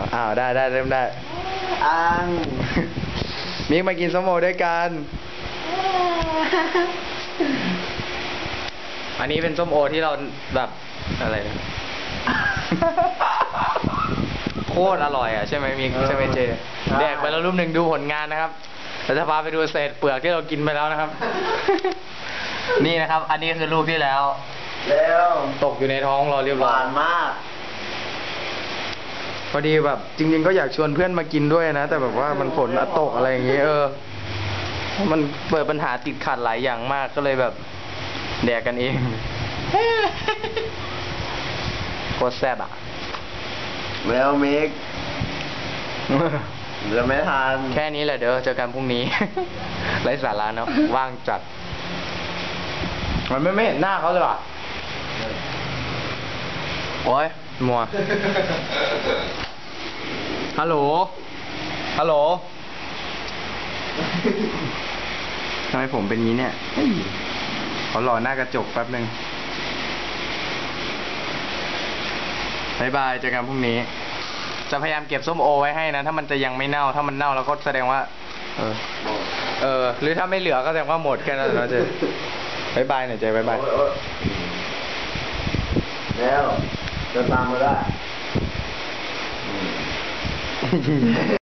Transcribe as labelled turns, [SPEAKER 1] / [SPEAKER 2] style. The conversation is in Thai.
[SPEAKER 1] าวอ้าวได้ได้เริ่มได้
[SPEAKER 2] อัง
[SPEAKER 1] มิกมากินส้มโอด้วยกัน อันนี้เป็นส้มโอที่เราแบบอะไรนะโคตรอร่อยอะใช่ไหมมิกใช่ไหมเจแดกไปแล้วรูปหนึ่งดูผลงานนะครับเราจะพาไปดูเศษเปลือกที่เรากินไปแล้วนะครับ นี่นะครับ อันนี้คือรูปที่แล้ว
[SPEAKER 2] เร็ว
[SPEAKER 1] ตกอยู่ในท้องเราเรียบ
[SPEAKER 2] ห
[SPEAKER 1] ร้อ
[SPEAKER 2] วายนมาก
[SPEAKER 1] พอดีแบบ จริง ๆ ก็อยากชวนเพื่อนมากินด้วยนะ แต่แบบว่ามันฝนตกอะไรอย่างเงี้ยเออ มันเปิดปัญหาติดขัดหลายอย่างมากก็เลยแบบ แดกกันเองโคตรแซ่บอะ
[SPEAKER 2] เร็วมิกจะไม่ทัน
[SPEAKER 1] แค่นี้แหละเดี๋ยวเจอกันพรุ่งนี้ ไร้สาระเนาะว่างจัด มันไม่ไม่เห็นหน้าเขาเลยว่ะโอ้ย มัว ฮัลโหล ฮัลโหล ทำไมผมเป็นงี้เนี่ยเฮ้ยขอหล่อหน้ากระจกแป๊บหนึ่งบายบายเจอกันพรุ่งนี้ จะพยายามเก็บส้มโอไว้ให้นะ ถ้ามันจะยังไม่เน่า ถ้ามันเน่าแล้วก็แสดงว่า เออ เออ หรือถ้าไม่เหลือก็แสดงว่าหมดแค่นั้นและเจบายบายหน่อยเจบายบาย
[SPEAKER 2] โอ๊โอ๊เร็ว จะตามมาได้